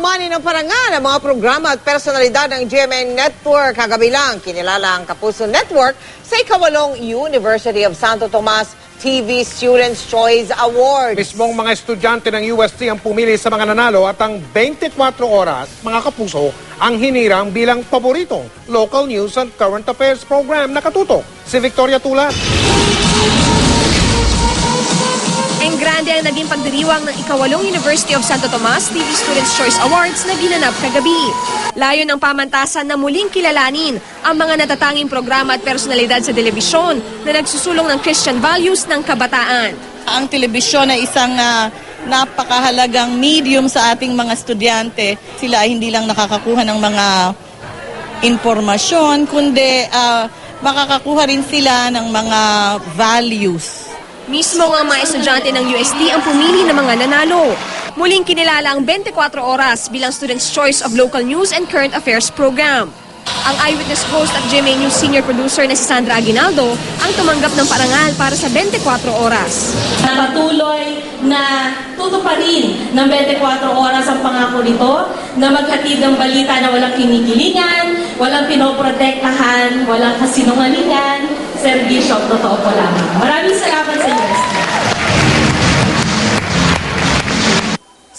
umani ng parangal ang mga programa at personalidad ng GMA Network. Kagabi lang, kinilala ang Kapuso Network sa ikawalong University of Santo Tomas TV Students' Choice Award. Mismong mga estudyante ng UST ang pumili sa mga nanalo at ang 24 oras, mga kapuso, ang hinirang bilang paboritong local news and current affairs program na katutok. Si Victoria Tulat. Ang grande ang naging pagdiriwang ng ikawalong University of Santo Tomas TV Students' Choice Awards na ginanap kagabi. Layo ng pamantasan na muling kilalanin ang mga natatanging programa at personalidad sa telebisyon na nagsusulong ng Christian values ng kabataan. Ang telebisyon ay isang ah, napakahalagang medium sa ating mga estudyante. Sila hindi lang nakakakuha ng mga impormasyon, kundi ah, makakakuha rin sila ng mga values. Mismo ang mga estudyante ng UST ang pumili ng mga nanalo. Muling kinilala ang 24 oras bilang Students' Choice of Local News and Current Affairs Program. Ang eyewitness host at GMA News senior producer na si Sandra Aguinaldo ang tumanggap ng parangal para sa 24 oras. patuloy na tutuparin ng 24 oras ang pangako nito na maghatid ng balita na walang kinikilingan, walang pinoprotektahan, walang kasinungalingan, serbisyo at totoo po lamang. Maraming salamat sa UST.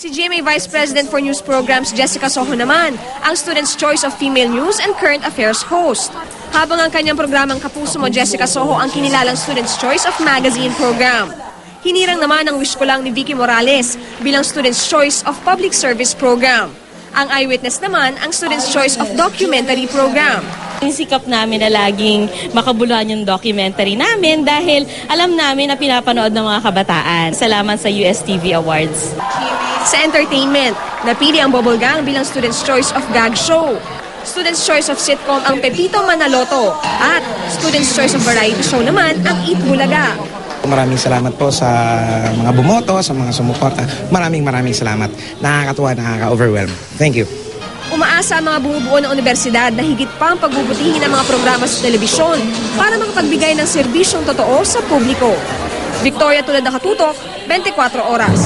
Si GMA Vice President for News Programs Jessica Soho naman, ang Students' Choice of Female News and Current Affairs host. Habang ang kanyang programang Kapuso Mo Jessica Soho ang kinilalang Students' Choice of Magazine program. Hinirang naman ang wish ko lang ni Vicky Morales bilang Students' Choice of Public Service program. Ang eyewitness naman ang Students' Choice of Documentary program. Sikap namin na laging makabuluhan yung documentary namin dahil alam namin na pinapanood ng mga kabataan. Salamat sa USTV Awards. Sa entertainment, napili ang Bubble Gang bilang Students' Choice of Gag Show. Students' Choice of Sitcom ang Pepito Manaloto. At Students' Choice of Variety Show naman ang Eat Bulaga. Maraming salamat po sa mga bumoto, sa mga sumuporta. Maraming maraming salamat. Nakakatuwa, nakaka-overwhelm. Thank you. Umaasa ang mga bumubuo ng universidad na higit pa ang pagbubutihin ng mga programa sa telebisyon para makapagbigay ng serbisyong totoo sa publiko. Victoria tulad ng katutok, 24 oras.